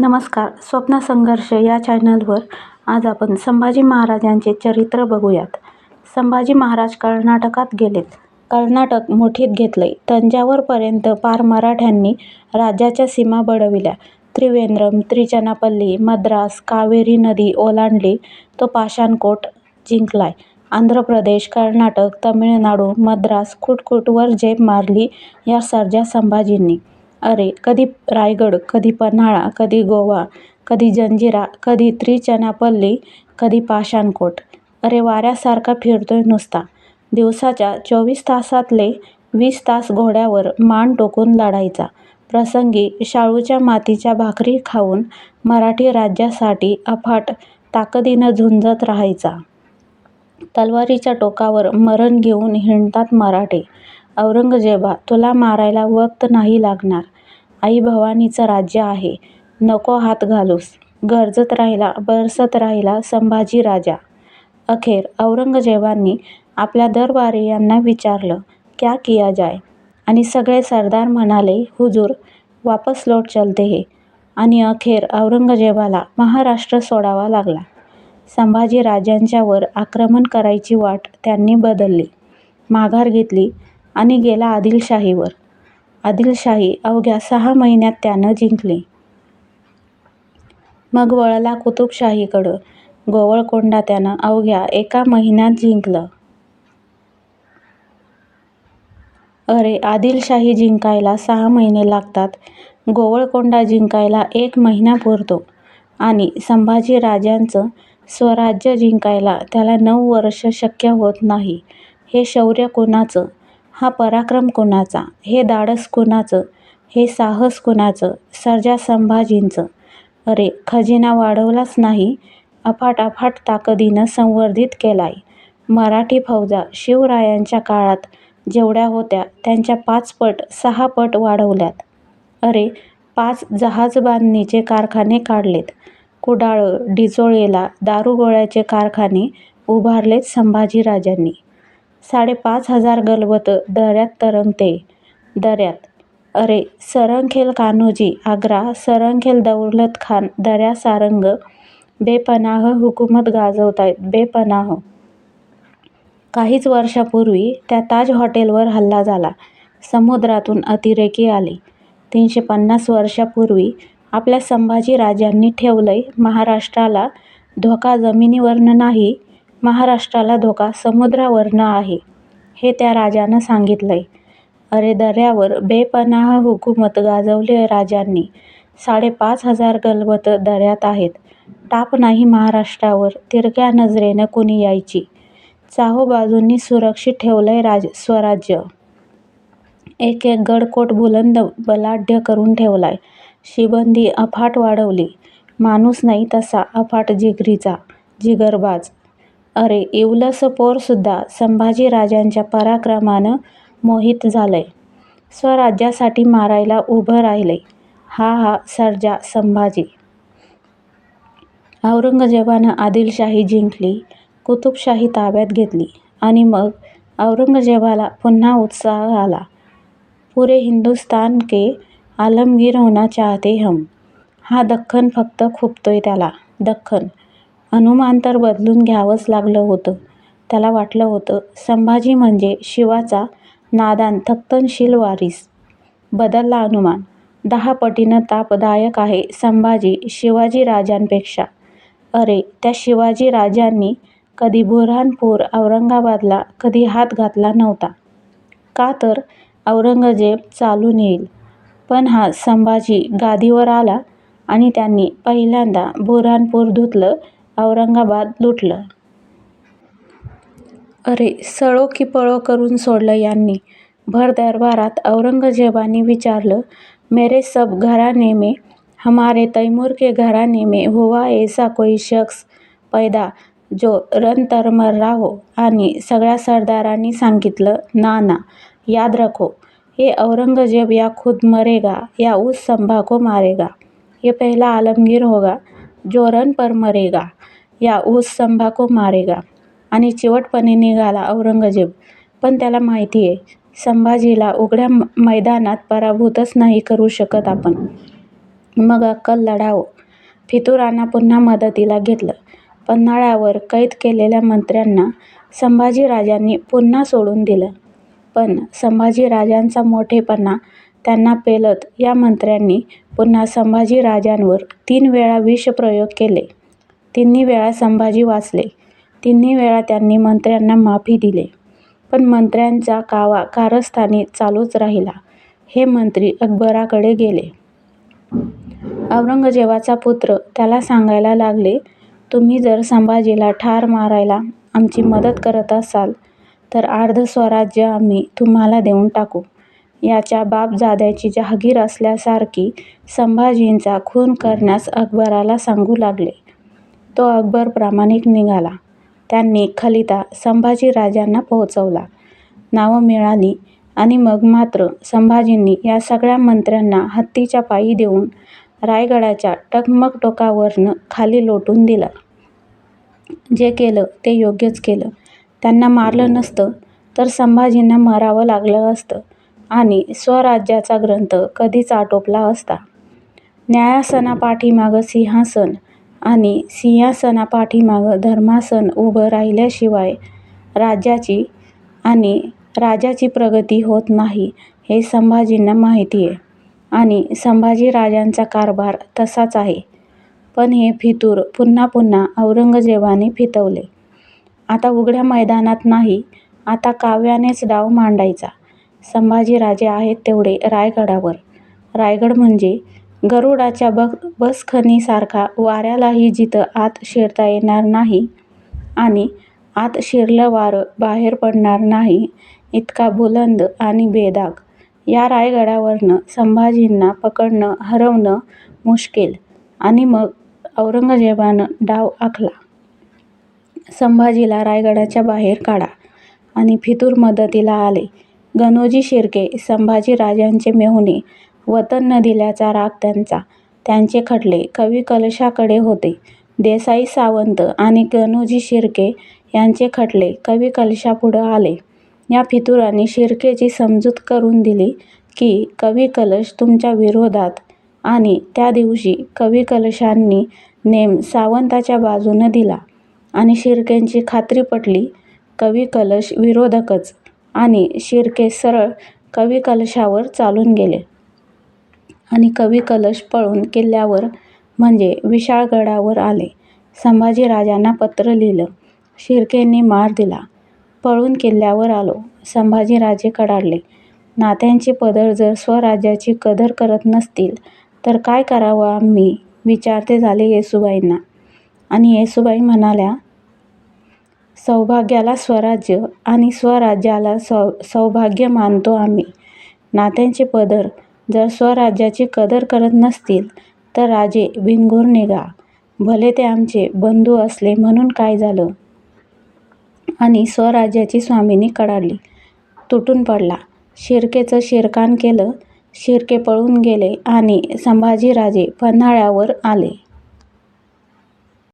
नमस्कार स्वप्न संघर्ष या चॅनलवर आज आपण संभाजी महाराजांचे चरित्र बघूयात. संभाजी महाराज कर्नाटकात गेलेत. कर्नाटक मोठीत घेतले तंजावरपर्यंत पार मराठ्यांनी राज्याच्या सीमा बडविल्या त्रिवेंद्रम त्रिचनापल्ली मद्रास कावेरी नदी ओलांडली तो पाषाणकोट जिंकलाय. आंध्र प्रदेश कर्नाटक तमिळनाडू मद्रास कुटकुटवर झेप मारली या सर्जा संभाजींनी. अरे कधी रायगड कधी पन्हाळा कधी गोवा कधी जंजिरा कधी त्रिचनापल्ली कधी पाषाणकोट. अरे वाऱ्यासारखा फिरतोय नुसता. दिवसाच्या चोवीस तासातले वीस तास घोड्यावर मान टोकून लढायचा. प्रसंगी शाळूच्या मातीच्या भाकरी खाऊन मराठी राज्यासाठी अफाट ताकदीनं झुंजत राहायचा. तलवारीच्या टोकावर मरण घेऊन हिंडतात मराठे. औरंगजेबा तुला मारायला वक्त नाही लागणार. आई भवानीचं राज्य आहे. नको हात घालूस. गरजत राहिला बरसत राहिला संभाजी राजा. अखेर औरंगजेबांनी आपल्या दरबारियांना विचारलं क्या किया जाय? आणि सगळे सरदार म्हणाले हुजूर वापस लौट चलते हे. आणि अखेर औरंगजेबाला महाराष्ट्र सोडावा लागला. संभाजी राजांच्यावर आक्रमण करायची वाट त्यांनी बदलली. माघार घेतली. आणि गेला आदिलशाहीवर. आदिलशाही अवघ्या सहा महिन्यात त्यानं जिंकली. मग वळला कुतुबशाहीकडं. गोवळकोंडा त्यानं अवघ्या एका महिन्यात जिंकलं. अरे आदिलशाही जिंकायला सहा महिने लागतात. गोवळकोंडा जिंकायला एक महिना पुरतो. आणि संभाजी राजांचं स्वराज्य जिंकायला त्याला नऊ वर्ष शक्य होत नाही. हे शौर्य कोणाचं? हा पराक्रम कुणाचा? हे धाडस कुणाचं? हे साहस कुणाचं? सर्जा संभाजींचं? अरे खजिना वाढवलाच नाही. अफाट अफाट ताकदीनं संवर्धित केलाय. मराठी फौजा शिवरायांच्या काळात जेवढ्या होत्या त्यांच्या पाच पट सहा पट वाढवल्यात. अरे पाच जहाजबांधणीचे कारखाने काढलेत. कुडाळ डिचोळेला दारुगोळ्याचे कारखाने उभारलेत संभाजीराजांनी. साडेपाच हजार गलबतं दऱ्यात तरंगते. दऱ्यात. अरे सरंखेल कान्होजी आग्रा सरंखेल दौलत खान दऱ्या सारंग बेपनाह हुकूमत गाजवतायत बेपनाह. काहीच वर्षापूर्वी त्या ताज हॉटेलवर हल्ला झाला. समुद्रातून अतिरेकी आले. तीनशे पन्नास वर्षापूर्वी आपल्या संभाजी राजांनी ठेवलंय महाराष्ट्राला धोका जमिनीवरनं नाही महाराष्ट्राला धोका समुद्रावरनं आहे हे त्या राजानं सांगितलंय. अरे दऱ्यावर बेपनाह हुकूमत गाजवली राजांनी. साडेपाच हजार गलबतं दऱ्यात आहेत. टाप नाही महाराष्ट्रावर तिरक्या नजरेनं कुणी यायची? चाहूबाजूंनी सुरक्षित ठेवलंय राज स्वराज्य. एक एक गडकोट बुलंद बलाढ्य करून ठेवलाय. शिबंदी अफाट वाढवली. माणूस नाही तसा अफाट जिगरीचा जिगरबाज. अरे इवलस पोरसुद्धा संभाजी राजांच्या पराक्रमानं मोहित झालंय. स्वराज्यासाठी मारायला उभं राहिलंय हा हा सर्जा संभाजी. औरंगजेबानं आदिलशाही जिंकली कुतुबशाही ताब्यात घेतली आणि मग औरंगजेबाला पुन्हा उत्साह आला. पुरे हिंदुस्तान के आलमगीर होना चाहते हम. हा दख्खन फक्त खुपतोय त्याला. दख्खन अनुमान तर बदलून घ्यावंच लागलं होतं. त्याला वाटलं होतं संभाजी म्हणजे शिवाचा नादान थक्तनशील वारीस. बदलला अनुमान दहा पटीनं तापदायक आहे संभाजी शिवाजी राजांपेक्षा. अरे त्या शिवाजी राजांनी कधी बुऱ्हाणपूर औरंगाबादला कधी हात घातला नव्हता. का तर औरंगजेब चालून येईल पण हा संभाजी गादीवर आला आणि त्यांनी पहिल्यांदा बुऱ्हाणपूर धुतलं औरंगाबाद लुटलं. अरे सळो की पळो करून सोडलं यांनी. भर दरबारात औरंगजेबाने विचारलं मेरे सब घराने में हमारे तैमूर के घराने में हुआ ऐसा कोई शख्स पैदा जो रणतरमरा हो? आणि सगळ्या सरदारांनी सांगितलं ना ना याद रखो ये औरंगजेब या खुद मरेगा या उस संभा को मारेगा. ये पहला आलमगीर होगा. जोरन पर मरेगा या ऊस संभा को मारेगा आणि चिवटपणे निघाला औरंगजेब पण त्याला माहिती आहे संभाजीला उघड्या मैदानात पराभूतच नाही करू शकत आपण मग अक्कल लढावं. फितुरांना पुन्हा मदतीला घेतलं. पन्हाळ्यावर कैद केलेल्या मंत्र्यांना संभाजीराजांनी पुन्हा सोडून दिलं. पण संभाजीराजांचा मोठेपणा त्यांना पेलत या मंत्र्यांनी पुन्हा संभाजीराजांवर तीन वेळा विषप्रयोग केले. तिन्ही वेळा संभाजी वाचले. तिन्ही वेळा त्यांनी मंत्र्यांना माफी दिली. पण मंत्र्यांचा कावा कारस्थानी चालूच राहिला. हे मंत्री अकबराकडे गेले. औरंगजेबाचा पुत्र त्याला सांगायला लागले, तुम्ही जर संभाजीला ठार मारायला आमची मदत करत असाल तर अर्धं स्वराज्य आम्ही तुम्हाला देऊन टाकू. याच्या बापजाद्याची जहागीर असल्यासारखी संभाजींचा खून करण्यास अकबराला सांगू लागले. तो अकबर प्रामाणिक निघाला. त्यांनी खलिता संभाजीराजांना पोहोचवला. नावं मिळाली आणि मग मात्र संभाजींनी या सगळ्या मंत्र्यांना हत्तीच्या पायी देऊन रायगडाच्या टकमक टोकावरनं खाली लोटून दिलं. जे केलं ते योग्यच केलं. त्यांना मारलं नसतं तर संभाजींना मरावं लागलं असतं आणि स्वराज्याचा ग्रंथ कधीच आटोपला असता. न्यायासनापाठीमागं सिंहासन आणि सिंहासनापाठीमागं धर्मासन उभं राहिल्याशिवाय राज्याची आणि राजाची प्रगती होत नाही हे संभाजींना माहिती आहे आणि संभाजीराजांचा कारभार तसाच आहे. पण हे फितूर पुन्हा पुन्हा औरंगजेबाने फितवले. आता उघड्या मैदानात नाही, आता काव्यानेच डाव मांडायचा. संभाजीराजे आहेत तेवढे रायगडावर. रायगड म्हणजे गरुडाच्या बसखणीसारखा वाऱ्यालाही जिथं आत शिरता येणार नाही आणि आत शिरलं वारं बाहेर पडणार नाही इतका बुलंद आणि बेदाग. या रायगडावरनं संभाजींना पकडणं हरवणं मुश्किल आणि मग औरंगजेबानं डाव आखला. संभाजीला रायगडाच्या बाहेर काढा आणि फितूर मदतीला आले. गणोजी शिर्के संभाजीराजांचे मेहुणे वतन न दिल्याचा राग त्यांचा. त्यांचे खटले कवी कलशाकडे होते. देसाई सावंत आणि गणोजी शिर्के यांचे खटले कवी कलशापुढं आले. या फितुरांनी शिर्केची समजूत करून दिली की कवी कलश तुमच्या विरोधात आणि त्या दिवशी कविकलशांनी नेम सावंताच्या बाजूनं दिला आणि शिर्केंची खात्री पटली. कवी कलश विरोधकच आणि शिर्के सरळ कविकलशावर चालून गेले आणि कविकलश पळून किल्ल्यावर म्हणजे विशाळगडावर आले. संभाजीराजांना पत्र लिहिलं. शिर्केंनी मार दिला. पळून किल्ल्यावर आलो. संभाजीराजे कडाडले. नात्यांचे पदर जर स्वराज्याची कदर करत नसतील तर काय करावं आम्ही विचारते झाले येसूबाईंना. आणि येसूबाई म्हणाल्या, सौभाग्याला स्वराज्य आणि स्वराज्याला सौ सौभाग्य मानतो आम्ही. नात्यांचे पदर जर स्वराज्याची कदर करत नसतील तर राजे बिनघोर निघा. भले ते आमचे बंधू असले म्हणून काय झालं? आणि स्वराज्याची स्वामिनी कडाडली. तुटून पडला. शिर्केचं शिरकान केलं. शिर्के पळून गेले आणि संभाजीराजे पन्हाळ्यावर आले.